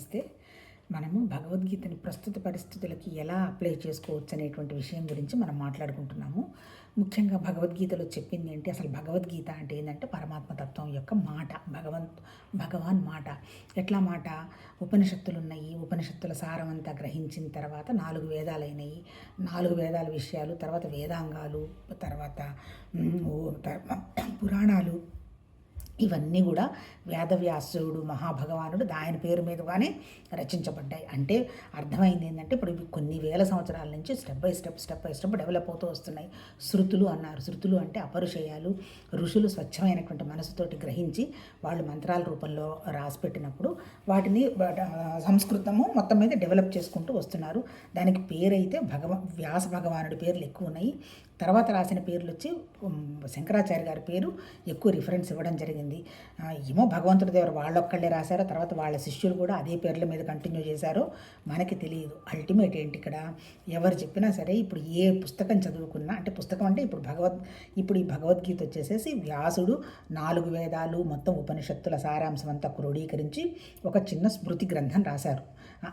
నమస్తే మనము భగవద్గీతని ప్రస్తుత పరిస్థితులకి ఎలా అప్లై చేసుకోవచ్చు అనేటువంటి విషయం గురించి మనం మాట్లాడుకుంటున్నాము. ముఖ్యంగా భగవద్గీతలో చెప్పింది ఏంటి? అసలు భగవద్గీత అంటే ఏంటంటే పరమాత్మ తత్వం యొక్క మాట. భగవంత్ భగవాన్ మాట. ఎట్లా మాట? ఉపనిషత్తులు ఉన్నాయి ఉపనిషత్తుల సారం అంతా గ్రహించిన తర్వాత నాలుగు వేదాలైనవి నాలుగు వేదాల విషయాలు తర్వాత వేదాంగాలు తర్వాత పురాణాలు ఇవన్నీ కూడా వేదవ్యాసుడు మహాభగవానుడు ఆయన పేరు మీదుగానే రచించబడ్డాయి. అంటే అర్థమైంది ఏంటంటే ఇప్పుడు ఇవి కొన్ని వేల సంవత్సరాల నుంచి step by step step by step develop అవుతూ వస్తున్నాయి. శృతులు అన్నారు. శృతులు అంటే అపరుషయాలు. ఋషులు స్వచ్ఛమైనటువంటి మనసుతోటి గ్రహించి వాళ్ళు మంత్రాల రూపంలో రాసిపెట్టినప్పుడు వాటిని సంస్కృతము మొత్తం మీద డెవలప్ చేసుకుంటూ వస్తున్నారు. దానికి పేరైతే భగవ వ్యాస భగవానుడి పేర్లు ఎక్కువ ఉన్నాయి. తర్వాత రాసిన పేర్లు వచ్చి శంకరాచార్య గారి పేరు ఎక్కువ రిఫరెన్స్ ఇవ్వడం జరిగింది. ఏమో భగవంతుడి దగ్గర వాళ్ళొక్కళ్ళే రాశారో తర్వాత వాళ్ళ శిష్యులు కూడా అదే పేర్ల మీద కంటిన్యూ చేశారో మనకి తెలియదు. అల్టిమేట్ ఏంటి ఇక్కడ? ఎవరు చెప్పినా సరే ఇప్పుడు ఏ పుస్తకం చదువుకున్నా అంటే పుస్తకం అంటే ఇప్పుడు భగవద్ ఇప్పుడు ఈ భగవద్గీత వచ్చేసేసి వ్యాసుడు నాలుగు వేదాలు మొత్తం ఉపనిషత్తుల సారాంశం అంతా క్రోడీకరించి ఒక చిన్న స్మృతి గ్రంథం రాశారు.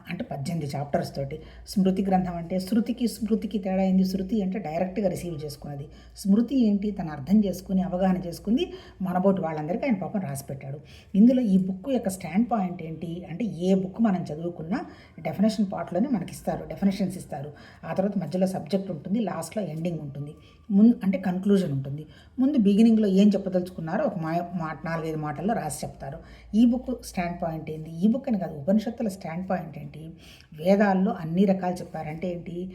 అంటే పద్దెనిమిది చాప్టర్స్ తోటి. స్మృతి గ్రంథం అంటే శృతికి స్మృతికి తేడా అయింది శృతి అంటే డైరెక్ట్గా రిసీవ్ చేసుకున్నది. స్మృతి ఏంటి? తను అర్థం చేసుకుని అవగాహన చేసుకుంది. మనబోటి వాళ్ళందరికీ ఆయన పాపం రాసి పెట్టాడు. ఇందులో ఈ బుక్ యొక్క స్టాండ్ పాయింట్ ఏంటి? అంటే ఏ బుక్ మనం చదువుకున్నా డెఫినేషన్ పార్ట్లోనే మనకి ఇస్తారు డెఫినేషన్స్ ఇస్తారు. ఆ తర్వాత మధ్యలో సబ్జెక్ట్ ఉంటుంది లాస్ట్లో ఎండింగ్ ఉంటుంది. ముందు అంటే కన్క్లూజన్ ఉంటుంది. ముందు బిగినింగ్లో ఏం చెప్పదలుచుకున్నారో ఒక మా మాట నాలుగైదు మాటల్లో రాసి చెప్తారు. ఈ బుక్ స్టాండ్ పాయింట్ ఏంటి ఈ బుక్ అని కాదు ఉపనిషత్తుల స్టాండ్ పాయింట్ ఏంటి? వేదాల్లో అన్ని రకాలు చెప్పారంటే ఏంటి?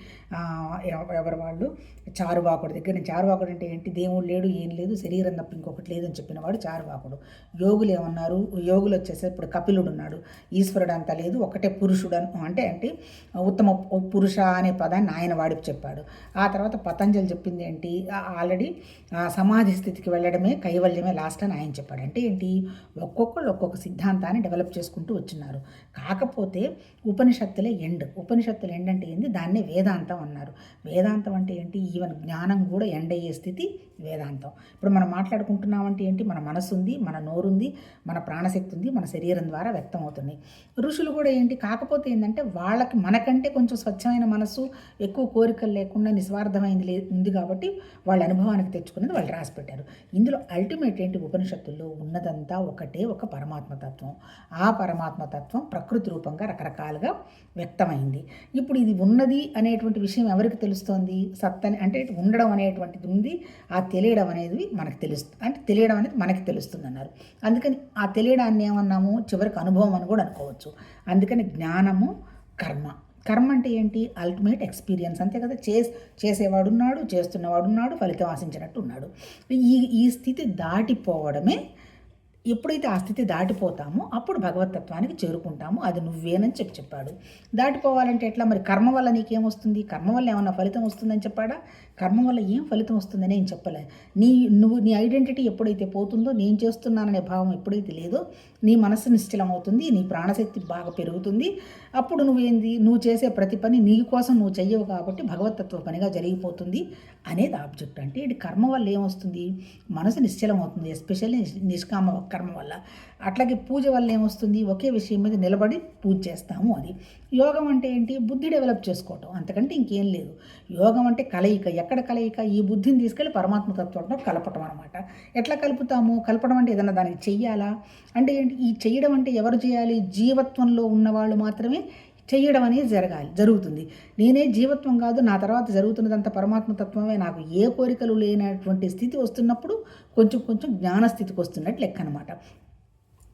ఎవ- ఎవరి వాళ్ళు? చారువాకుడు దగ్గర. నుంచి చారువాకుడు అంటే ఏంటి? దేవుడు లేడు ఏం లేదు శరీరం తప్ప ఇంకొకటి లేదని చెప్పినవాడు చారువాకుడు. యోగులు ఏమన్నారు? యోగులు వచ్చేసి ఇప్పుడు కపిలుడు ఉన్నాడు. ఈశ్వరుడు అంతా లేదు ఒకటే పురుషుడు అన్- అంటే అంటే ఉత్తమ పురుష అనే పదాన్ని ఆయన వాడికి చెప్పాడు. ఆ తర్వాత పతంజలి చెప్పింది ఏంటి? ఏంటి? ఆల్రెడీ ఆ సమాధి స్థితికి వెళ్ళడమే కైవల్యమే లాస్ట్ అని ఆయన చెప్పాడు. అంటే ఏంటి? ఒక్కొక్కళ్ళు ఒక్కొక్క సిద్ధాంతాన్ని డెవలప్ చేసుకుంటూ వచ్చినారు. కాకపోతే ఉపనిషత్తులే ఎండ్ ఉపనిషత్తులు ఎండ్ అంటే ఏంది? దాన్నే వేదాంతం అన్నారు. వేదాంతం అంటే ఏంటి? ఈవెన్ జ్ఞానం కూడా ఎండ్ అయ్యే స్థితి వేదాంతం. ఇప్పుడు మనం మాట్లాడుకుంటున్నామంటే ఏంటి? మన మనసు ఉంది మన నోరుంది మన ప్రాణశక్తి ఉంది మన శరీరం ద్వారా వ్యక్తం అవుతుంది ఋషులు కూడా ఏంటి? కాకపోతే ఏంటంటే వాళ్ళకి మనకంటే కొంచెం స్వచ్ఛమైన మనసు ఎక్కువ కోరికలు లేకుండా నిస్వార్థమైంది లే ఉంది కాబట్టి వాళ్ళ అనుభవానికి తెచ్చుకున్నది వాళ్ళు రాసి పెట్టారు ఇందులో అల్టిమేట్ ఏంటి ఉపనిషత్తుల్లో ఉన్నదంతా ఒకటే ఒక పరమాత్మ తత్వం. ఆ పరమాత్మ తత్వం ప్రకృతి రూపంగా రకరకాలుగా వ్యక్తమైంది. ఇప్పుడు ఇది ఉన్నది అనేటువంటి విషయం ఎవరికి తెలుస్తోంది? సత్తని అంటే ఉండడం అనేటువంటిది ఉంది. ఆ తెలియడం అనేది మనకు తెలుస్తుంది అంటే తెలియడం అనేది మనకి తెలుస్తుంది అన్నారు అందుకని ఆ తెలియడాన్ని ఏమన్నాము? చివరికి అనుభవం అని కూడా అనుకోవచ్చు. అందుకని జ్ఞానము కర్మ. కర్మ అంటే ఏంటి? అల్టిమేట్ ఎక్స్పీరియన్స్ అంతే కదా? చే చేసేవాడు ఉన్నాడు ఫలితం ఆశించినట్టు ఉన్నాడు ఈ ఈ స్థితి దాటిపోవడమే ఎప్పుడైతే ఆ స్థితి దాటిపోతామో అప్పుడు భగవతత్వానికి చేరుకుంటాము. అది నువ్వేనని చెప్పి చెప్పాడు. దాటిపోవాలంటే ఎట్లా? మరి కర్మ వల్ల నీకేమొస్తుంది కర్మ వల్ల ఏమన్నా ఫలితం వస్తుందని చెప్పాడా? కర్మ వల్ల ఏం ఫలితం వస్తుందని ఏం చెప్పలే. నీ నువ్వు నీ ఐడెంటిటీ ఎప్పుడైతే పోతుందో నేను చేస్తున్నాననే భావం ఎప్పుడైతే లేదో నీ మనసు నిశ్చలం అవుతుంది నీ ప్రాణశక్తి బాగా పెరుగుతుంది. అప్పుడు నువ్వేంది నువ్వు చేసే ప్రతి పని నీ కోసం నువ్వు చెయ్యవు కాబట్టి భగవతత్వ పనిగా జరిగిపోతుంది అనేది ఆబ్జెక్ట్. అంటే ఇది కర్మ వల్ల ఏమొస్తుంది? మనసు నిశ్చలం అవుతుంది ఎస్పెషల్లీ నిష్కామ కర్మ వల్ల. అట్లాగే పూజ వల్ల ఏమొస్తుంది? ఒకే విషయం మీద నిలబడి పూజ చేస్తాము అది. యోగం అంటే ఏంటి? బుద్ధి డెవలప్ చేసుకోవటం. అంతకంటే ఇంకేం లేదు. యోగం అంటే కలయిక. ఎక్కడ కలయిక? ఈ బుద్ధిని తీసుకెళ్ళి పరమాత్మ తత్వంలో కలపటం అనమాట ఎట్లా కలుపుతాము? కలపడం అంటే ఏదన్నా దానికి చెయ్యాలా? అంటే ఏంటి? ఈ చేయడం అంటే ఎవరు చేయాలి? జీవత్వంలో ఉన్నవాళ్ళు మాత్రమే చెయ్యడం అనేది జరగాలి జరుగుతుంది. నేనే జీవత్వం కాదు నా తర్వాత జరుగుతున్నదంత పరమాత్మ తత్వమే. నాకు ఏ కోరికలు లేనటువంటి స్థితి వస్తున్నప్పుడు కొంచెం కొంచెం జ్ఞానస్థితికి వస్తున్నట్టు లెక్క అనమాట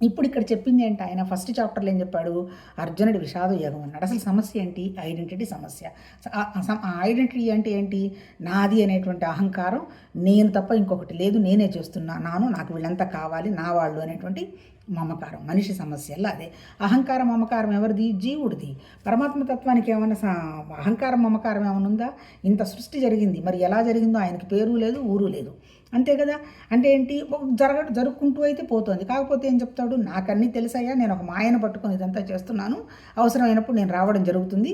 ఇప్పుడు ఇక్కడ చెప్పింది ఏంటి? ఆయన ఫస్ట్ చాప్టర్లో ఏం చెప్పాడు? అర్జునుడి విషాద యోగం అన్నాడు. అసలు సమస్య ఏంటి? ఐడెంటిటీ సమస్య. ఆ- ఐడెంటిటీ అంటే ఏంటి? నాది అనేటువంటి అహంకారం. నేను తప్ప ఇంకొకటి లేదు. నేనే చేస్తున్నా నాను నాకు వీళ్ళంతా కావాలి నా వాళ్ళు అనేటువంటి మమకారం. మనిషి సమస్యల్లో అదే. అహంకారం మమకారం ఎవరిది? జీవుడిది. పరమాత్మ తత్వానికి ఏమైనా స- అహంకారం మమకారం ఏమైనా ఉందా? ఇంత సృష్టి జరిగింది. మరి ఎలా జరిగిందో ఆయనకి పేరు లేదు ఊరు లేదు. అంతే కదా? అంటే ఏంటి? జరగ జరుపుకుంటూ అయితే పోతుంది. కాకపోతే ఏం చెప్తాడు? నాకన్నీ తెలుసయ్యా నేను ఒక మాయను పట్టుకొని ఇదంతా చేస్తున్నాను. అవసరమైనప్పుడు నేను రావడం జరుగుతుంది.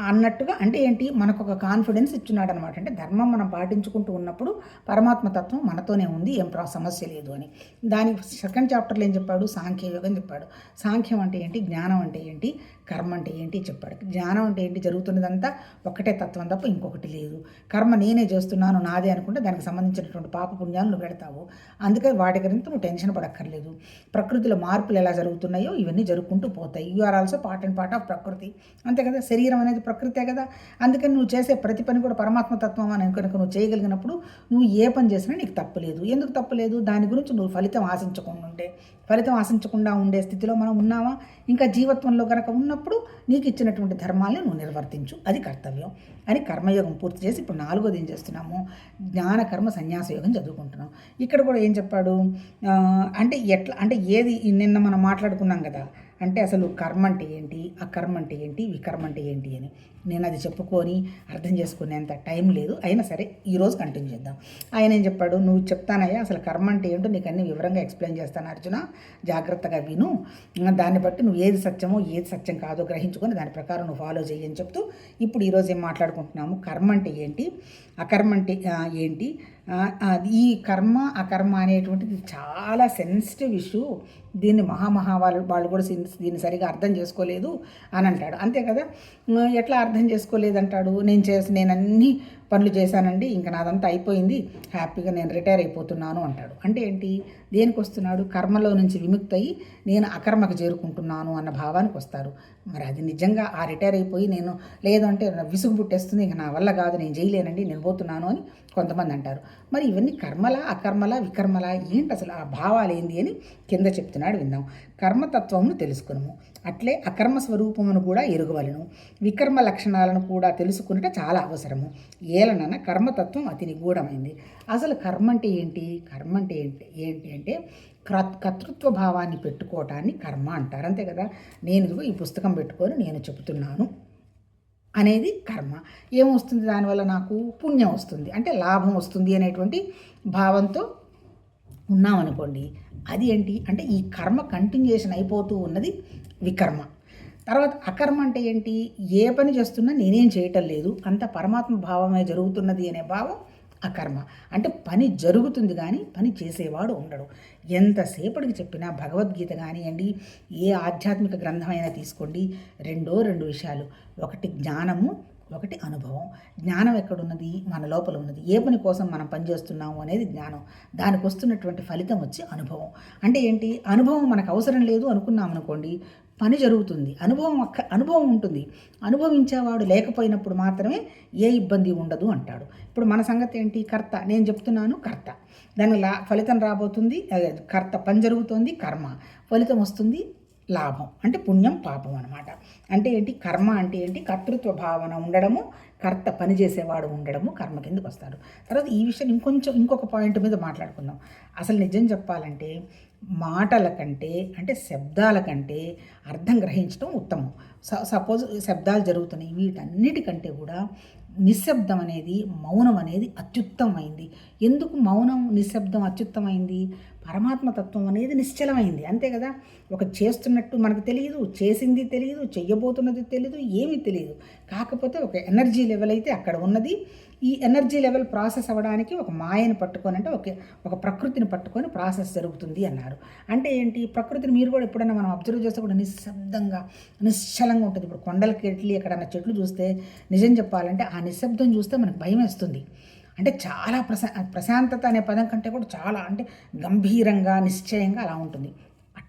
అన్నట్టుగా అంటే ఏంటి? మనకు ఒక కాన్ఫిడెన్స్ ఇచ్చున్నాడు అనమాట అంటే ధర్మం మనం పాటించుకుంటూ ఉన్నప్పుడు పరమాత్మ తత్వం మనతోనే ఉంది ఏం ప్రా- సమస్య లేదు అని. దానికి సెకండ్ చాప్టర్లో ఏం చెప్పాడు? సాంఖ్యయోగం చెప్పాడు. సాంఖ్యం అంటే ఏంటి? జ్ఞానం అంటే ఏంటి? కర్మ అంటే ఏంటి? చెప్పాడు. జ్ఞానం అంటే ఏంటి? జరుగుతున్నదంతా ఒకటే తత్వం తప్ప ఇంకొకటి లేదు. కర్మ నేనే చేస్తున్నాను నాదే అనుకుంటే దానికి సంబంధించినటువంటి పాప పుణ్యాలు నువ్వు పెడతావు. అందుకే వాటి గురించి నువ్వు టెన్షన్ పడక్కర్లేదు. ప్రకృతిలో మార్పులు ఎలా జరుగుతున్నాయో ఇవన్నీ జరుగుకుంటూ పోతాయి. You are also part and part of ప్రకృతి. అంతే కదా? శరీరం అనేది ప్రకృతే కదా. అందుకని నువ్వు చేసే ప్రతి పని కూడా పరమాత్మతత్వం అని కనుక నువ్వు చేయగలిగినప్పుడు నువ్వు ఏ పని చేసినా నీకు తప్పులేదు ఎందుకు తప్పులేదు దాని గురించి నువ్వు ఫలితం ఆశించకుండా ఉండే. ఫలితం ఆశించకుండా ఉండే స్థితిలో మనం ఉన్నావా? ఇంకా జీవత్వంలో కనుక ఉన్నప్పుడు నీకు ఇచ్చినటువంటి ధర్మాలను నువ్వు నిర్వర్తించు. అది కర్తవ్యం. అని కర్మయోగం పూర్తి చేసి ఇప్పుడు నాలుగోది ఏం చేస్తున్నాము? జ్ఞాన కర్మ సన్యాస యోగం చదువుకుంటున్నాం. ఇక్కడ కూడా ఏం చెప్పాడు? అంటే ఎట్లా అంటే ఏది నిన్న మనం మాట్లాడుకున్నాం కదా అంటే అసలు కర్మ అంటే ఏంటి? అకర్మ అంటే ఏంటి? వికర్మ అంటే ఏంటి అని. నేను అది చెప్పుకొని అర్థం చేసుకునేంత టైం లేదు. అయినా సరే ఈరోజు కంటిన్యూ చేద్దాం. ఆయన ఏం చెప్పాడు? నువ్వు చెప్తానయ్యా అసలు కర్మ అంటే ఏంటో నీకు అన్ని వివరంగా ఎక్స్ప్లెయిన్ చేస్తాను అర్జున. జాగ్రత్తగా విను. దాన్ని బట్టి నువ్వు ఏది సత్యమో ఏది సత్యం కాదో గ్రహించుకొని దాని ప్రకారం నువ్వు ఫాలో చేయని చెప్తూ ఇప్పుడు ఈరోజు ఏం మాట్లాడుకుంటున్నాము? కర్మ అంటే ఏంటి? అకర్మ అంటే ఏంటి? ఈ కర్మ అకర్మ అనేటువంటిది చాలా సెన్సిటివ్ ఇష్యూ దీన్ని మహామహా వాళ్ళు వాళ్ళు కూడా దీన్ని సరిగా అర్థం చేసుకోలేదు అని అంటాడు. అంతే కదా? ఎట్లా అర్థం చేసుకోలేదు అంటాడు నేను చేసి నేను అన్ని పనులు చేశానండి ఇంకా నాదంతా అయిపోయింది హ్యాపీగా నేను రిటైర్ అయిపోతున్నాను అంటాడు. అంటే ఏంటి? దేనికి వస్తున్నాడు? కర్మలో నుంచి విముక్తి అయ్యి నేను అకర్మకు చేరుకుంటున్నాను అన్న భావానికి వస్తారు మరి అది నిజంగా ఆ రిటైర్ అయిపోయి నేను లేదంటే విసుగు పుట్టేస్తుంది ఇంకా నా వల్ల కాదు నేను చేయలేనండి నేను పోతున్నాను అని కొంతమంది అంటారు. మరి ఇవన్నీ కర్మలా అకర్మలా వికర్మలా ఏంటి అసలు ఆ భావాలు ఏంది అని కింద చెప్తున్నాడు విందాం. కర్మతత్వమును తెలుసుకున్నాము అట్లే అకర్మ స్వరూపమును కూడా ఎరుగవలను. వికర్మ లక్షణాలను కూడా తెలుసుకున్నట చాలా అవసరము. ఏలనన కర్మతత్వం అతి నిగూఢమైంది. అసలు కర్మ అంటే ఏంటి? కర్మ అంటే ఏంటి? ఏంటి అంటే కర్తృత్వ భావాన్ని పెట్టుకోవటాన్ని కర్మ అంటారు. అంతే కదా? నేను ఈ పుస్తకం పెట్టుకొని నేను చెబుతున్నాను అనేది కర్మ. ఏమొస్తుంది దానివల్ల నాకు? పుణ్యం వస్తుంది. అంటే లాభం వస్తుంది అనేటువంటి భావంతో ఉన్నామనుకోండి అది ఏంటి? అంటే ఈ కర్మ కంటిన్యూషన్ అయిపోతూ ఉన్నది. వికర్మ. తర్వాత అకర్మ అంటే ఏంటి? ఏ పని చేస్తున్నా నేనేం చేయటం లేదు. అంత పరమాత్మ భావమే జరుగుతున్నది అనే భావం అకర్మ. అంటే పని జరుగుతుంది కానీ పని చేసేవాడు ఉండడు. ఎంతసేపటికి చెప్పినా భగవద్గీత కానివ్వండి ఏ ఆధ్యాత్మిక గ్రంథమైనా తీసుకోండి రెండో రెండు విషయాలు. ఒకటి జ్ఞానము ఒకటి అనుభవం. జ్ఞానం ఎక్కడున్నది? మన లోపల ఉన్నది. ఏ పని కోసం మనం పనిచేస్తున్నాము అనేది జ్ఞానం. దానికి వస్తున్నటువంటి ఫలితం వచ్చి అనుభవం. అంటే ఏంటి? అనుభవం మనకు అవసరం లేదు అనుకున్నాం అనుకోండి పని జరుగుతుంది. అనుభవం అక్క అనుభవం ఉంటుంది. అనుభవించేవాడు లేకపోయినప్పుడు మాత్రమే ఏ ఇబ్బంది ఉండదు అంటాడు. ఇప్పుడు మన సంగతి ఏంటి? కర్త. నేను చెప్తున్నాను కర్త. దాని లా ఫలితం రాబోతుంది కర్త పని జరుగుతోంది కర్మ. ఫలితం వస్తుంది లాభం. అంటే పుణ్యం పాపం అనమాట అంటే ఏంటి? కర్మ అంటే ఏంటి? కర్తృత్వ భావన ఉండడము కర్త పని చేసేవాడు ఉండడము కర్మ కిందకు వస్తాడు. తర్వాత ఈ విషయం ఇంకొంచెం ఇంకొక పాయింట్ మీద మాట్లాడుకుందాం. అసలు నిజం చెప్పాలంటే మాటల కంటే అంటే శబ్దాల కంటే అర్థం గ్రహించడం ఉత్తమం. స సపోజ్ శబ్దాలు జరుగుతున్నాయి వీటన్నిటికంటే కూడా నిశ్శబ్దం అనేది మౌనం అనేది అత్యుత్తమైంది ఎందుకు మౌనం నిశ్శబ్దం అత్యుత్తమైంది పరమాత్మ తత్వం అనేది నిశ్చలమైంది. అంతే కదా? ఒక చేస్తున్నట్టు మనకు తెలియదు చేసింది తెలియదు చెయ్యబోతున్నది తెలియదు ఏమీ తెలియదు కాకపోతే ఒక ఎనర్జీ లెవెల్ అయితే అక్కడ ఉన్నది. ఈ ఎనర్జీ లెవెల్ ప్రాసెస్ అవ్వడానికి ఒక మాయను పట్టుకొని అంటే ఒక ఒక ప్రకృతిని పట్టుకొని ప్రాసెస్ జరుగుతుంది అన్నారు. అంటే ఏంటి? ప్రకృతిని మీరు కూడా ఎప్పుడైనా మనం అబ్జర్వ్ చేస్తే కూడా నిశ్శబ్దంగా నిశ్చలంగా ఉంటుంది. ఇప్పుడు కొండలకి వెళ్ళి ఎక్కడన్నా చెట్లు చూస్తే నిజం చెప్పాలంటే ఆ నిశ్శబ్దం చూస్తే మనకు భయం వేస్తుంది. అంటే చాలా ప్రశా ప్రశాంతత అనే పదం కంటే కూడా చాలా అంటే గంభీరంగా నిశ్చయంగా అలా ఉంటుంది.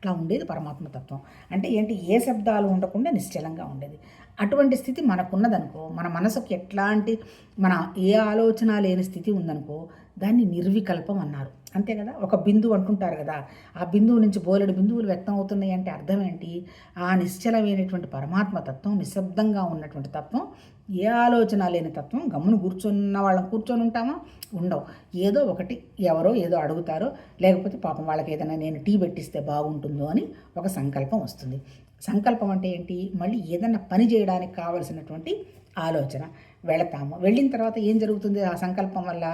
అట్లా ఉండేది పరమాత్మ తత్వం. అంటే ఏంటి? ఏ శబ్దాలు ఉండకుండా నిశ్చలంగా ఉండేది. అటువంటి స్థితి మనకున్నదనుకో మన మనసుకు ఎట్లాంటి మన ఏ ఆలోచన లేని స్థితి ఉందనుకో దాన్ని నిర్వికల్పం అన్నారు. అంతే కదా? ఒక బిందువు అంటుంటారు కదా ఆ బిందువు నుంచి బోలెడు బిందువులు వ్యక్తం అవుతున్నాయి అంటే అర్థం ఏంటి? ఆ నిశ్చలమైనటువంటి పరమాత్మ తత్వం నిశ్శబ్దంగా ఉన్నటువంటి తత్వం ఏ ఆలోచన లేని తత్వం గమ్మును కూర్చున్న వాళ్ళం కూర్చొని ఉంటామా? ఉండవు. ఏదో ఒకటి ఎవరో ఏదో అడుగుతారో లేకపోతే పాపం వాళ్ళకి ఏదైనా నేను టీ పెట్టిస్తే బాగుంటుందో అని ఒక సంకల్పం వస్తుంది. సంకల్పం అంటే ఏంటి? మళ్ళీ ఏదైనా పని చేయడానికి కావలసినటువంటి ఆలోచన. వెళతాము. వెళ్ళిన తర్వాత ఏం జరుగుతుంది? ఆ సంకల్పం వల్ల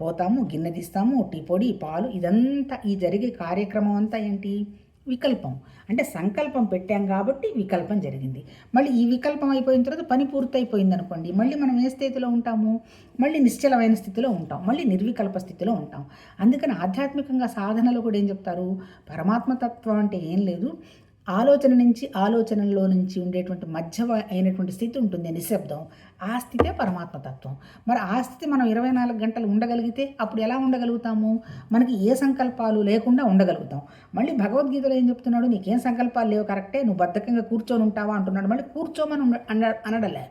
పోతాము గిన్నె తీస్తాము టీ పొడి పాలు ఇదంతా ఈ జరిగే కార్యక్రమం అంతా ఏంటి? వికల్పం. అంటే సంకల్పం పెట్టాం కాబట్టి వికల్పం జరిగింది. మళ్ళీ ఈ వికల్పం అయిపోయిన తర్వాత పని పూర్తయిపోయింది అనుకోండి మళ్ళీ మనం ఏ స్థితిలో ఉంటాము? మళ్ళీ నిశ్చలమైన స్థితిలో ఉంటాం మళ్ళీ నిర్వికల్ప స్థితిలో ఉంటాం. అందుకని ఆధ్యాత్మికంగా సాధనలో కూడా ఏం చెప్తారు? పరమాత్మతత్వం అంటే ఏం లేదు. ఆలోచన నుంచి ఆలోచనలో నుంచి ఉండేటువంటి మధ్య అయినటువంటి స్థితి ఉంటుంది నిశ్శబ్దం. ఆ స్థితే పరమాత్మతత్వం మరి ఆ స్థితి మనం ఇరవై నాలుగు గంటలు ఉండగలిగితే అప్పుడు ఎలా ఉండగలుగుతాము? మనకి ఏ సంకల్పాలు లేకుండా ఉండగలుగుతాం. మళ్ళీ భగవద్గీతలో ఏం చెప్తున్నాడు? నీకేం సంకల్పాలు లేవు కరెక్టే. నువ్వు బద్ధకంగా కూర్చొని ఉంటావా అంటున్నాడు. మళ్ళీ కూర్చోమని అన అనడలే.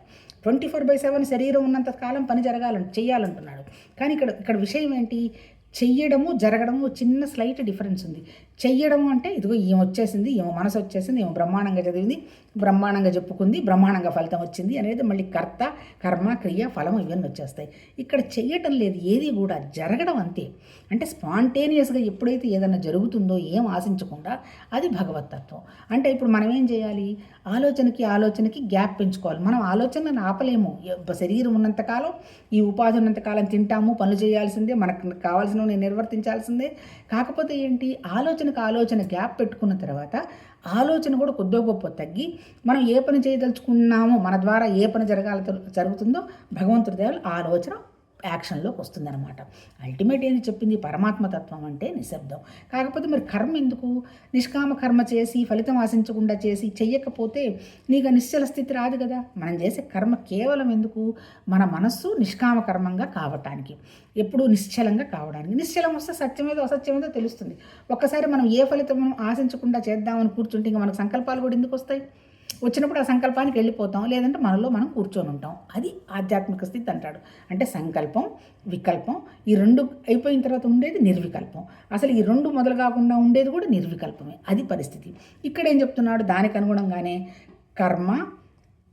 ట్వంటీ ఫోర్ బై సెవెన్ శరీరం ఉన్నంత కాలం పని జరగాలని చేయాలంటున్నాడు కానీ ఇక్కడ ఇక్కడ విషయం ఏంటి? చెయ్యడము జరగడము చిన్న స్లైట్ డిఫరెన్స్ ఉంది. చెయ్యడం అంటే ఇదిగో ఈమె వచ్చేసింది ఈమె మనసు వచ్చేసింది ఈమె బ్రహ్మాండంగా చదివింది బ్రహ్మాండంగా చెప్పుకుంది బ్రహ్మాండంగా ఫలితం వచ్చింది అనేది మళ్ళీ కర్త కర్మ క్రియ ఫలం ఇవన్నీ వచ్చేస్తాయి. ఇక్కడ చెయ్యటం లేదు ఏది కూడా జరగడం అంతే. అంటే స్పాంటేనియస్గా ఎప్పుడైతే ఏదైనా జరుగుతుందో ఏం ఆశించకుండా అది భగవతత్వం అంటే ఇప్పుడు మనం ఏం చేయాలి? ఆలోచనకి ఆలోచనకి గ్యాప్ పెంచుకోవాలి. మనం ఆలోచనను ఆపలేము. శరీరం ఉన్నంతకాలం ఈ ఉపాధి ఉన్నంతకాలం తింటాము పనులు చేయాల్సిందే మనకు కావాల్సినవి నిర్వర్తించాల్సిందే. కాకపోతే ఏంటి? ఆలోచన ఆలోచనకు ఆలోచన గ్యాప్ పెట్టుకున్న తర్వాత ఆలోచన కూడా కొద్దో గొప్ప తగ్గి మనం ఏ పని చేయదలుచుకున్నామో మన ద్వారా ఏ పని జరగాల జరుగుతుందో భగవంతుడి దేవుడు ఆలోచన యాక్షన్లోకి వస్తుందన్నమాట. అల్టిమేట్ ఏది చెప్పింది పరమాత్మతత్వం అంటే నిశ్శబ్దం. కాకపోతే మరి కర్మ ఎందుకు? నిష్కామ కర్మ చేసి ఫలితం ఆశించకుండా చేసి చెయ్యకపోతే నీకు నిశ్చల స్థితి రాదు కదా? మనం చేసే కర్మ కేవలం ఎందుకు? మన మనస్సు నిష్కామ కర్మంగా కావటానికి. ఎప్పుడు నిశ్చలంగా కావడానికి. నిశ్చలం వస్తే సత్యమేదో అసత్యమేదో తెలుస్తుంది. ఒక్కసారి మనం ఏ ఫలితం ఆశించకుండా చేద్దామని కూర్చుంటే ఇంకా మనకు సంకల్పాలు కూడా ఎందుకు వస్తాయి? వచ్చినప్పుడు ఆ సంకల్పానికి వెళ్ళిపోతాం. లేదంటే మనలో మనం కూర్చొని ఉంటాం. అది ఆధ్యాత్మిక స్థితి అంటాడు. అంటే సంకల్పం వికల్పం ఈ రెండు అయిపోయిన తర్వాత ఉండేది నిర్వికల్పం. అసలు ఈ రెండు మొదలు కాకుండా ఉండేది కూడా నిర్వికల్పమే. అది పరిస్థితి. ఇక్కడ ఏం చెప్తున్నాడు? దానికి అనుగుణంగానే కర్మ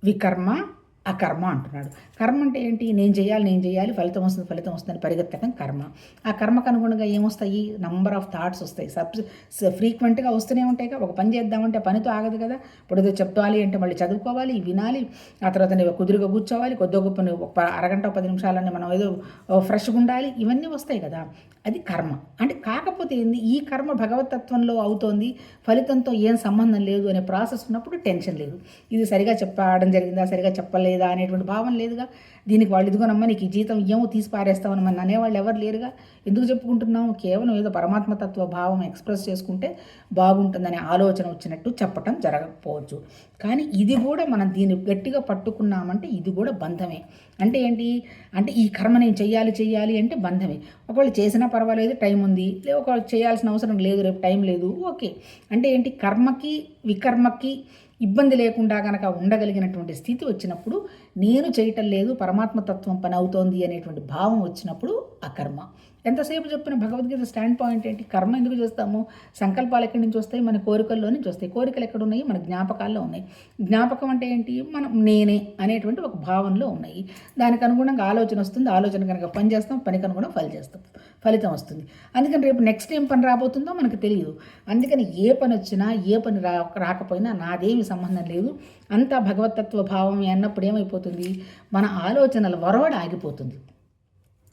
వికర్మ ఆ కర్మ అంటున్నాడు. కర్మ అంటే ఏంటి? నేను చేయాలి నేను చేయాలి ఫలితం వస్తుంది ఫలితం వస్తుందని పరిగెత్తడం కర్మ. ఆ కర్మకు అనుగుణంగా ఏమొస్తాయి? నంబర్ ఆఫ్ థాట్స్ వస్తాయి. సబ్ ఫ్రీక్వెంట్గా వస్తూనే ఉంటాయి కదా. ఒక పని చేద్దామంటే పనితో ఆగదు కదా. ఇప్పుడు ఏదో చెప్పాలి అంటే మళ్ళీ చదువుకోవాలి వినాలి. ఆ తర్వాత నువ్వు కుదురుగా కూర్చోవాలి. కొద్ది గొప్ప ఒక అరగంట పది నిమిషాలని మనం ఏదో ఫ్రెష్గా ఉండాలి. ఇవన్నీ వస్తాయి కదా. అది కర్మ. అంటే కాకపోతే ఏంది? ఈ కర్మ భగవతత్వంలో అవుతోంది. ఫలితంతో ఏం సంబంధం లేదు అనే ప్రాసెస్ ఉన్నప్పుడు టెన్షన్ లేదు. ఇది సరిగా చెప్పడం జరిగిందా? సరిగా చెప్పలేదు. లేదా అనేటువంటి భావన లేదుగా? దీనికి వాళ్ళు ఇదిగోనమ్మా నీకు ఈ జీతం ఏమో తీసి పారేస్తామని మన అనేవాళ్ళు ఎవరు లేరుగా? ఎందుకు చెప్పుకుంటున్నాము? కేవలం ఏదో పరమాత్మతత్వ భావం ఎక్స్ప్రెస్ చేసుకుంటే బాగుంటుందనే ఆలోచన వచ్చినట్టు చెప్పటం జరగకపోవచ్చు. కానీ ఇది కూడా మనం దీన్ని గట్టిగా పట్టుకున్నామంటే ఇది కూడా బంధమే. అంటే ఏంటి? అంటే ఈ కర్మ నేను చెయ్యాలి చెయ్యాలి అంటే బంధమే. ఒకవేళ చేసినా పర్వాలేదు టైం ఉంది. లేదు ఒకవేళ చేయాల్సిన అవసరం లేదు రేపు టైం లేదు ఓకే. అంటే ఏంటి? కర్మకి వికర్మకి ఇబ్బంది లేకుండా గనక ఉండగలిగినటువంటి స్థితి వచ్చినప్పుడు నేను చేయటం లేదు పరమాత్మతత్వం పని అవుతోంది అనేటువంటి భావం వచ్చినప్పుడు అకర్మ. ఎంతసేపు చెప్పిన భగవద్గీత స్టాండ్ పాయింట్ ఏంటి? కర్మ ఎందుకు చేస్తాము? సంకల్పాలు ఎక్కడి నుంచి వస్తాయి? మన కోరికల్లో నుంచి వస్తాయి. కోరికలు ఎక్కడ ఉన్నాయి మన జ్ఞాపకాల్లో ఉన్నాయి. జ్ఞాపకం అంటే ఏంటి? మనం నేనే అనేటువంటి ఒక భావనలో ఉన్నాయి. దానికి అనుగుణంగా ఆలోచన వస్తుంది. ఆలోచన కనుక పని చేస్తాం. పనికి అనుగుణం ఫలి చేస్తాం. ఫలితం వస్తుంది. అందుకని రేపు నెక్స్ట్ ఏం పని రాబోతుందో మనకు తెలియదు. అందుకని ఏ పని వచ్చినా ఏ పని రా రాకపోయినా నాదేమి సంబంధం లేదు. అంతా భగవతత్వ భావం అన్నప్పుడు ఏమైపోతుంది? మన ఆలోచనల వరవడ ఆగిపోతుంది.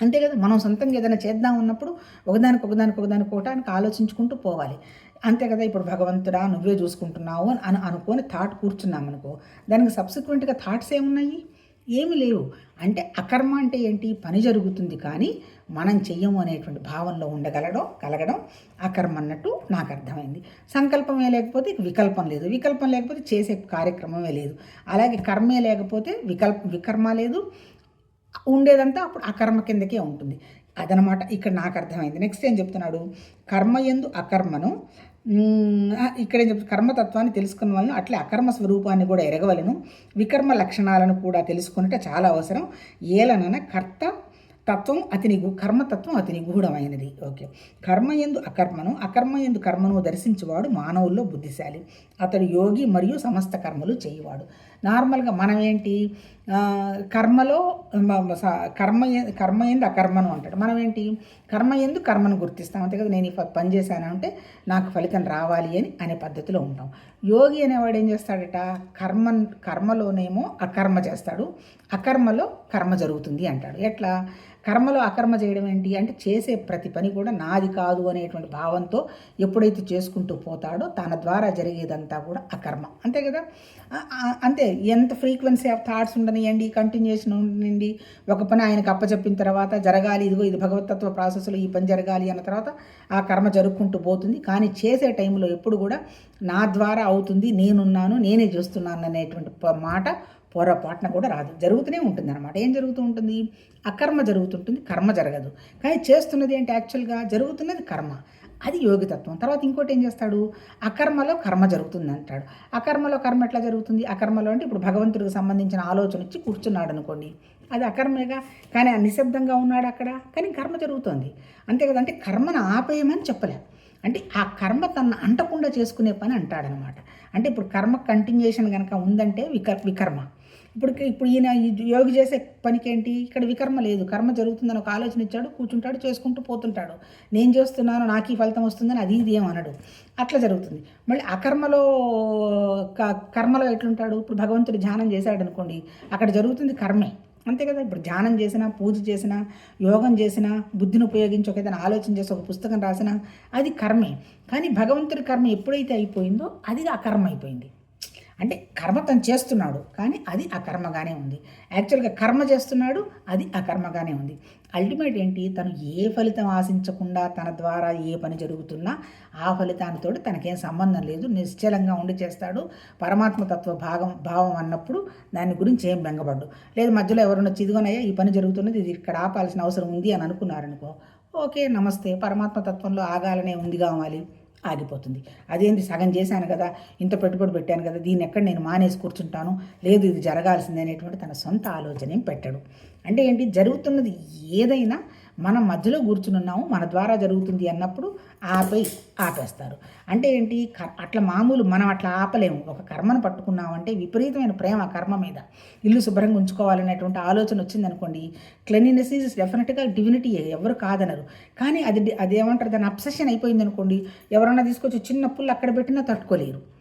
అంతే కదా? మనం సొంతంగా ఏదైనా చేద్దాం ఉన్నప్పుడు ఒకదానికి ఒకదానికి ఒకదానికి ఒకటానికి ఆలోచించుకుంటూ పోవాలి. అంతే కదా? ఇప్పుడు భగవంతుడా నువ్వే చూసుకుంటున్నావు అని అనుకొని థాట్ కూర్చున్నాం అనుకో దానికి సబ్సిక్వెంట్గా థాట్స్ ఏమున్నాయి? ఏమి లేవు. అంటే అకర్మ అంటే ఏంటి? పని జరుగుతుంది కానీ మనం చెయ్యము అనేటువంటి భావనలో ఉండగలడం కలగడం అకర్మ అన్నట్టు నాకు అర్థమైంది. సంకల్పమే లేకపోతే వికల్పం లేదు. వికల్పం లేకపోతే చేసే కార్యక్రమమే లేదు. అలాగే కర్మే లేకపోతే వికల్ప వికర్మ లేదు. ఉండేదంతా అప్పుడు అకర్మ కిందకే ఉంటుంది. అదనమాట ఇక్కడ నాకు అర్థమైంది. నెక్స్ట్ ఏం చెప్తున్నాడు? కర్మ ఎందు అకర్మను ఇక్కడ ఏం చెప్తున్నా కర్మతత్వాన్ని తెలుసుకున్న వాళ్ళను అట్లే అకర్మ స్వరూపాన్ని కూడా ఎరగవలను. వికర్మ లక్షణాలను కూడా తెలుసుకున్నట చాలా అవసరం. ఏలనన కర్త తత్వం అతని గు- కర్మతత్వం అతని గూఢమైనది. ఓకే. కర్మ ఎందు అకర్మను అకర్మ ఎందు కర్మను దర్శించువాడు మానవుల్లో బుద్ధిశాలి. అతడు యోగి మరియు సమస్త కర్మలు చేయవాడు. నార్మల్గా మనం ఏంటి కర్మలో కర్మ కర్మ ఎందు అకర్మను అంటాడు. మనం ఏంటి కర్మ ఎందు కర్మను గుర్తిస్తాం. అంతే కదా నేను ఈ పని చేశాను అంటే నాకు ఫలితం రావాలి అని అనే పద్ధతిలో ఉంటాం. యోగి అనేవాడు ఏం చేస్తాడట కర్మ కర్మలోనేమో అకర్మ చేస్తాడు అకర్మలో కర్మ జరుగుతుంది అంటాడు. ఎట్లా? కర్మలో అకర్మ చేయడం ఏంటి అంటే చేసే ప్రతి పని కూడా నాది కాదు అనేటువంటి భావంతో ఎప్పుడైతే చేసుకుంటూ పోతాడో తన ద్వారా జరిగేదంతా కూడా అకర్మ. అంతే కదా? అంతే. ఎంత ఫ్రీక్వెన్సీ ఆఫ్ థాట్స్ ఉండనియండి కంటిన్యూషన్ ఉండండి ఒక పని ఆయనకు అప్పచెప్పిన తర్వాత జరగాలి ఇదిగో ఇది భగవతత్వ ప్రాసెస్లో ఈ పని జరగాలి అన్న తర్వాత ఆ కర్మ జరుపుకుంటూ పోతుంది. కానీ చేసే టైంలో ఎప్పుడు కూడా నా ద్వారా అవుతుంది నేనున్నాను నేనే చూస్తున్నాను అనేటువంటి మాట పొరపాటున కూడా రాదు. జరుగుతూనే ఉంటుంది అనమాట ఏం జరుగుతూ ఉంటుంది? అకర్మ జరుగుతుంటుంది కర్మ జరగదు. కానీ చేస్తున్నది ఏంటి యాక్చువల్గా? జరుగుతున్నది కర్మ. అది యోగితత్వం. తర్వాత ఇంకోటి ఏం చేస్తాడు? అకర్మలో కర్మ జరుగుతుంది అంటాడు అకర్మలో కర్మ ఎట్లా జరుగుతుంది? అకర్మలో అంటే ఇప్పుడు భగవంతుడికి సంబంధించిన ఆలోచన వచ్చి కూర్చున్నాడు అనుకోండి. అది అకర్మేగా? కానీ నిశ్శబ్దంగా ఉన్నాడు అక్కడ. కానీ కర్మ జరుగుతోంది. అంతే కదా? అంటే కర్మను ఆపేయమని చెప్పలేం. అంటే ఆ కర్మ తన అంటకుండా చేసుకునే పని అంటాడనమాట అంటే ఇప్పుడు కర్మ కంటిన్యూషన్ కనుక ఉందంటే వికర్ వికర్మ. ఇప్పుడు ఇప్పుడు ఈయన యోగి చేసే పనికి ఏంటి ఇక్కడ వికర్మ లేదు. కర్మ జరుగుతుందని ఒక ఆలోచన ఇచ్చాడు కూర్చుంటాడు చేసుకుంటూ పోతుంటాడు. నేను చేస్తున్నాను నాకు ఈ ఫలితం వస్తుందని అది ఇది ఏమనడు అట్లా జరుగుతుంది. మళ్ళీ అకర్మలో క- కర్మలో ఎట్లుంటాడు? ఇప్పుడు భగవంతుడు ధ్యానం చేశాడు అనుకోండి అక్కడ జరుగుతుంది కర్మే. అంతే కదా? ఇప్పుడు ధ్యానం చేసినా పూజ చేసినా యోగం చేసినా బుద్ధిని ఉపయోగించి ఒక ఏదైనా ఆలోచన చేసి ఒక పుస్తకం రాసినా అది కర్మే. కానీ భగవంతుడి కర్మ ఎప్పుడైతే అయిపోయిందో అది అకర్మ అయిపోయింది. కర్మ తను చేస్తున్నాడు కానీ అది అకర్మగానే ఉంది. యాక్చువల్గా కర్మ చేస్తున్నాడు అది అకర్మగానే ఉంది. అల్టిమేట్ ఏంటి? తను ఏ ఫలితం ఆశించకుండా తన ద్వారా ఏ పని జరుగుతున్నా ఆ ఫలితానితో తనకేం సంబంధం లేదు. నిశ్చలంగా ఉండి చేస్తాడు. పరమాత్మతత్వ భాగం భావం అన్నప్పుడు దాని గురించి ఏం బెంగపడ్డు. లేదు మధ్యలో ఎవరైనా చిదుగనయ్యా ఈ పని జరుగుతున్నది ఇది ఇక్కడ ఆపాల్సిన అవసరం ఉంది అని అనుకున్నారనుకో ఓకే నమస్తే పరమాత్మ తత్వంలో ఆగాలనే ఉంది కావాలి ఆగిపోతుంది. అదేంటి సగం చేశాను కదా ఇంత పెట్టుబడి పెట్టాను కదా దీన్ని ఎక్కడ నేను మానేసి కూర్చుంటాను? లేదు ఇది జరగాల్సిందే అనేటువంటి తన సొంత ఆలోచన పెట్టడు. అంటే ఏంటి జరుగుతున్నది ఏదైనా మనం మధ్యలో కూర్చునున్నాము మన ద్వారా జరుగుతుంది అన్నప్పుడు ఆపై ఆపేస్తారు. అంటే ఏంటి? అట్లా మామూలు మనం అట్లా ఆపలేము. ఒక కర్మను పట్టుకున్నామంటే విపరీతమైన ప్రేమ కర్మ మీద. ఇల్లు శుభ్రంగా ఉంచుకోవాలనేటువంటి ఆలోచన వచ్చిందనుకోండి క్లెన్లీనెస్ ఈజ్ డెఫినెట్గా డివినిటీ ఎవరు కాదనరు. కానీ అది అది ఏమంటారు దాని అబ్సెషన్ అయిపోయింది అనుకోండి ఎవరన్నా తీసుకొచ్చి చిన్న పుల్లు అక్కడ పెట్టినా తట్టుకోలేరు.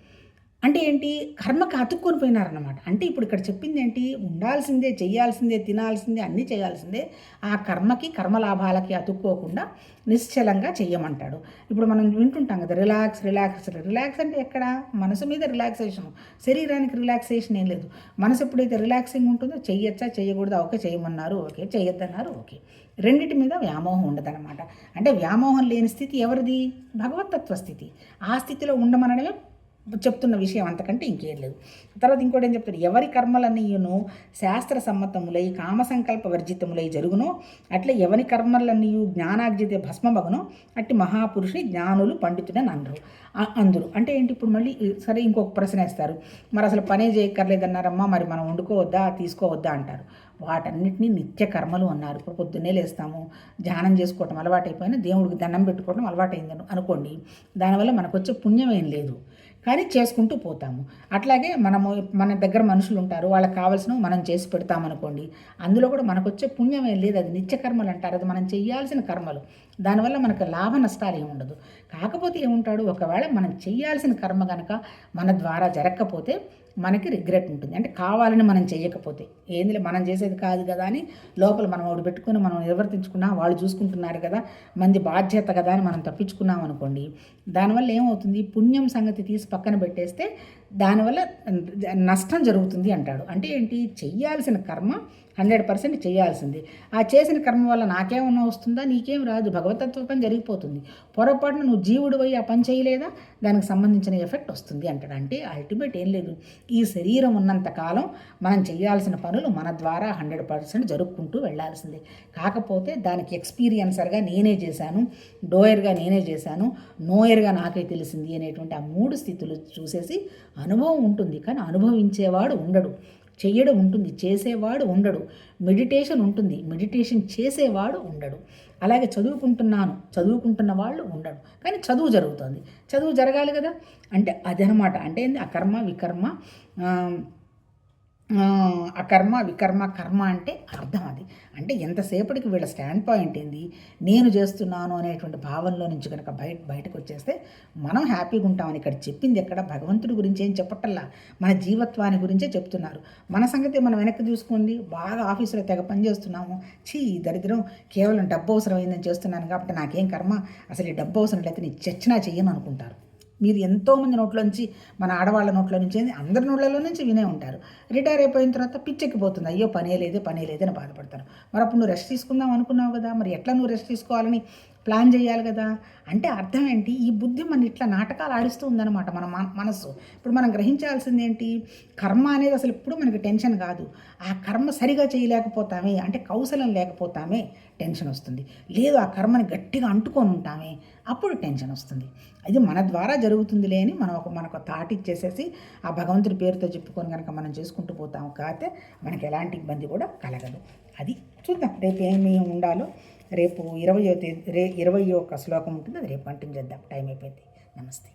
అంటే ఏంటి? కర్మకి అతుక్కొని పోయినారన్నమాట. అంటే ఇప్పుడు ఇక్కడ చెప్పింది ఏంటి? ఉండాల్సిందే చేయాల్సిందే తినాల్సిందే అన్నీ చేయాల్సిందే. ఆ కర్మకి కర్మలాభాలకి అతుక్కోకుండా నిశ్చలంగా చెయ్యమంటాడు. ఇప్పుడు మనం వింటుంటాం కదా రిలాక్స్ రిలాక్స్ రిలాక్స్ అంటే ఎక్కడ? మనసు మీద రిలాక్సేషన్. శరీరానికి రిలాక్సేషన్ ఏం లేదు. మనసు ఎప్పుడైతే రిలాక్సింగ్ ఉంటుందో చెయ్యొచ్చా చేయకూడదా ఓకే చేయమన్నారు ఓకే చేయొద్దన్నారు ఓకే. రెండిటి మీద వ్యామోహం ఉండదన్నమాట. అంటే వ్యామోహం లేని స్థితి ఎవరిది? భగవతత్వ స్థితి. ఆ స్థితిలో ఉండమనడమే చెప్తున్న విషయం అంతకంటే ఇంకేం లేదు. తర్వాత ఇంకోటి ఏం చెప్తాడు? ఎవరి కర్మలన్నీయును శాస్త్ర సమ్మతములై కామ సంకల్ప వర్జితములై జరుగునో? అట్లే ఎవరి కర్మలన్నీయు జ్ఞానార్జిత భస్మమగునో? అట్టి మహాపురుషుని జ్ఞానులు పండితుడని అనరు. అందరు. అంటే ఏంటి? ఇప్పుడు మళ్ళీ సరే ఇంకొక ప్రశ్న వేస్తారు. మరి అసలు పనే చేయక్కర్లేదన్నారమ్మా మరి మనం వండుకోవద్దా తీసుకోవద్దా అంటారు. వాటన్నిటినీ నిత్య కర్మలు అన్నారు. ఇప్పుడు పొద్దున్నే లేస్తాము. ధ్యానం చేసుకోవటం అలవాటైపోయినా దేవుడికి దండం పెట్టుకోవడం అలవాటైందని అనుకోండి. దానివల్ల మనకు వచ్చే పుణ్యం ఏం లేదు. కానీ చేసుకుంటూ పోతాము. అట్లాగే మనము మన దగ్గర మనుషులు ఉంటారు వాళ్ళకి కావాల్సినవి మనం చేసి పెడతామనుకోండి అందులో కూడా మనకు వచ్చే పుణ్యం ఏం లేదు. అది నిత్య కర్మలు అంటారు. అది మనం చేయాల్సిన కర్మలు. దానివల్ల మనకు లాభ నష్టాలు ఏమి ఉండదు. కాకపోతే ఏముంటాడు? ఒకవేళ మనం చేయాల్సిన కర్మ కనుక మన ద్వారా జరగకపోతే మనకి రిగ్రెట్ ఉంటుంది. అంటే కావాలని మనం చేయకపోతే ఏంది మనం చేసేది కాదు కదా అని లోపల మనం ఒకటి పెట్టుకుని మనం నిర్వర్తించుకున్నా వాళ్ళు చూసుకుంటున్నారు కదా మంది బాధ్యత కదా అని మనం తప్పించుకున్నాం అనుకోండి దానివల్ల ఏమవుతుంది? పుణ్యం సంగతి తీసుకు పక్కన పెట్టేస్తే దానివల్ల నష్టం జరుగుతుంది అంటాడు. అంటే ఏంటి? చెయ్యాల్సిన కర్మ హండ్రెడ్ పర్సెంట్ చేయాల్సింది. ఆ చేసిన కర్మ వల్ల నాకేమన్నా వస్తుందా? నీకేం రాదు. భగవతత్వ పని జరిగిపోతుంది. పొరపాటున నువ్వు జీవుడు పోయి ఆ పని చేయలేదా? దానికి సంబంధించిన ఎఫెక్ట్ వస్తుంది అంటాడు. అంటే అల్టిమేట్ ఏం లేదు. ఈ శరీరం ఉన్నంతకాలం మనం చేయాల్సిన పనులు మన ద్వారా హండ్రెడ్ పర్సెంట్ జరుపుకుంటూ వెళ్ళాల్సిందే. కాకపోతే దానికి ఎక్స్పీరియన్సర్గా నేనే చేశాను. డోయర్గా నేనే చేశాను. నోయర్గా నాకే తెలిసింది అనేటువంటి ఆ మూడు స్థితులు చూసేసి అనుభవం ఉంటుంది కానీ అనుభవించేవాడు ఉండడు. చెయ్యడం ఉంటుంది చేసేవాడు ఉండడు. మెడిటేషన్ ఉంటుంది మెడిటేషన్ చేసేవాడు ఉండడు. అలాగే చదువుకుంటున్నాను చదువుకుంటున్న వాళ్ళు ఉండడు కానీ చదువు జరుగుతుంది. చదువు జరగాలి కదా? అంటే అదనమాట. అంటే ఏంది? అకర్మ వికర్మ అకర్మ వికర్మ కర్మ అంటే అర్థం అది. అంటే ఎంతసేపటికి వీళ్ళ స్టాండ్ పాయింట్ ఏంది? నేను చేస్తున్నాను అనేటువంటి భావనలో నుంచి కనుక బయట బయటకు వచ్చేస్తే మనం హ్యాపీగా ఉంటామని ఇక్కడ చెప్పింది ఎక్కడ? భగవంతుడి గురించి ఏం చెప్పటల్లా మన జీవత్వాన్ని గురించే చెప్తున్నారు. మన సంగతి మనం వెనక్కి చూసుకోండి. బాగా ఆఫీసులో తెగ పని చేస్తున్నాము. చీ దరిద్రం కేవలం డబ్బు అవసరమైందని చేస్తున్నాను కాబట్టి నాకేం కర్మ? అసలు ఈ డబ్బు అవసరం లేకపోతే నీ చచ్చినా చెయ్యను అనుకుంటారు. మీరు ఎంతోమంది నోట్లోంచి మన ఆడవాళ్ళ నోట్లో నుంచి ఏంది, అందరి నోట్లలో నుంచి వినే ఉంటారు. రిటైర్ అయిపోయిన తర్వాత పిచ్చెక్కిపోతుంది. అయ్యో పనే లేదు పనే లేదని బాధపడతారు. మరి అప్పుడు నువ్వు రెస్ట్ తీసుకుందాం అనుకున్నావు కదా మరి ఎట్లా నువ్వు రెస్ట్ తీసుకోవాలని ప్లాన్ చేయాలి కదా? అంటే అర్థం ఏంటి? ఈ బుద్ధి మన ఇట్లా నాటకాలు ఆడిస్తూ ఉందన్నమాట మన మన- మనస్సు. ఇప్పుడు మనం గ్రహించాల్సింది ఏంటి? కర్మ అనేది అసలు ఎప్పుడు మనకి టెన్షన్ కాదు. ఆ కర్మ సరిగా చేయలేకపోతామే అంటే కౌశలం లేకపోతామే టెన్షన్ వస్తుంది. లేదు ఆ కర్మని గట్టిగా అంటుకొని ఉంటామే. అప్పుడు టెన్షన్ వస్తుంది. ఇది మన ద్వారా జరుగుతుందిలే అని మనం ఒక మనకు థాట్ ఇచ్చేసేసి ఆ భగవంతుడి పేరుతో చెప్పుకొని కనుక మనం చేసుకుంటూ పోతాం. కాకపోతే మనకి ఎలాంటి ఇబ్బంది కూడా కలగదు. అది చూద్దాం. రేపు ఏమి ఉండాలో రేపు ఇరవయో తేదీ రే ఇరవై ఒక శ్లోకం ఉంటుంది. అది రేపు కంటిన్యూ చేద్దాం. టైం అయిపోయింది. నమస్తే.